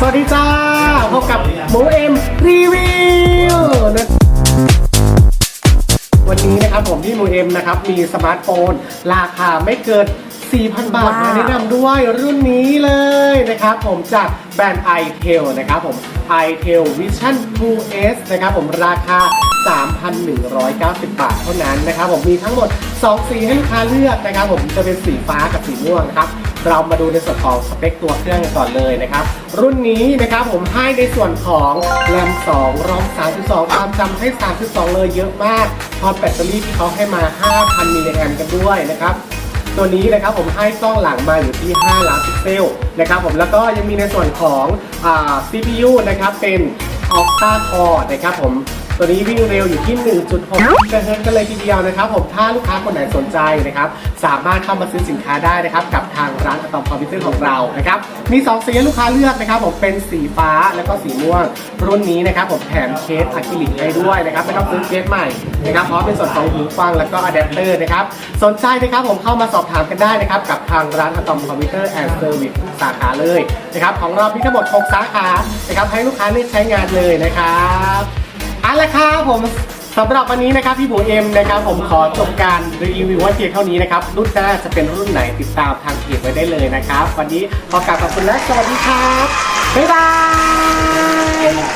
สวัสดีจ้าพบกับหมูเอ็มรีวิวนะวันนี้นะครับผมที่หมูเอ็มนะครับมีสมาร์ทโฟน ราคาไม่เกิน 4,000 บาทว้าวมาแนะนำด้วยรุ่นนี้เลยนะครับผมจากแบรนด์ iTel นะครับผม iTel Vision 2S นะครับผมราคา 3,190 บาทเท่านั้นนะครับผมมีทั้งหมด 2 สีให้ลูกค้าเลือกนะครับผมจะเป็นสีฟ้ากับสีม่วงนะครับ เรามาดูในส่วนของสเปคตัวเครื่องกันก่อนเลยนะครับ รุ่นนี้นะครับผมให้ในส่วนของแรม2รอม32 ความจำให้ 32 เลยเยอะมากพร้อมแบตเตอรี่ที่เขาให้มา 5,000 มิลลิแอมกันด้วยนะครับตัวนี้นะครับผมให้กล้องหลังมาอยู่ที่ 5 ล้านพิกเซลนะครับผมแล้วก็ยังมีในส่วนของอ่า CPU นะครับเป็น Octa Core นะครับผม ตัวนี้วิ่งเร็วอยู่ที่ 1.6กิกะเฮิรตซ์กันเลยทีเดียวนะครับผมถ้าลูกค้าคนไหนสนใจนะครับสามารถเข้ามาซื้อสินค้าได้นะครับกับทางร้านอะตอมคอมพิวเตอร์ของเรานะครับมี2สีให้ลูกค้าเลือกนะครับผมเป็นสีฟ้าแล้วก็สีม่วง รุ่นนี้นะครับผมแถมเคสอะคริลิกให้ด้วยนะครับไม่ต้องซื้อเคสใหม่นะครับเพราะเป็นส่วนของหูฟังแล้วก็อะแดปเตอร์นะครับสนใจนะครับผมเข้ามาสอบถามกันได้นะครับกับทางร้านอะตอมคอมพิวเตอร์แอนด์เซอร์วิสสาขาเลยนะครับของเรามีทั้งหมด 6 สาขานะครับให้ลูกค้าเลือกใช้งานเลยนะครับ เอาละครับผมสำหรับวันนี้นะครับพี่บูเอ็มนะครับผมขอจบการรีวิวว่าเพียงเท่านี้นะครับรุ่นหน้าจะเป็นรุ่นไหนติดตามทางเพจไว้ได้เลยนะครับ วันนี้ขอกราบขอบคุณและสวัสดีครับบ๊ายบาย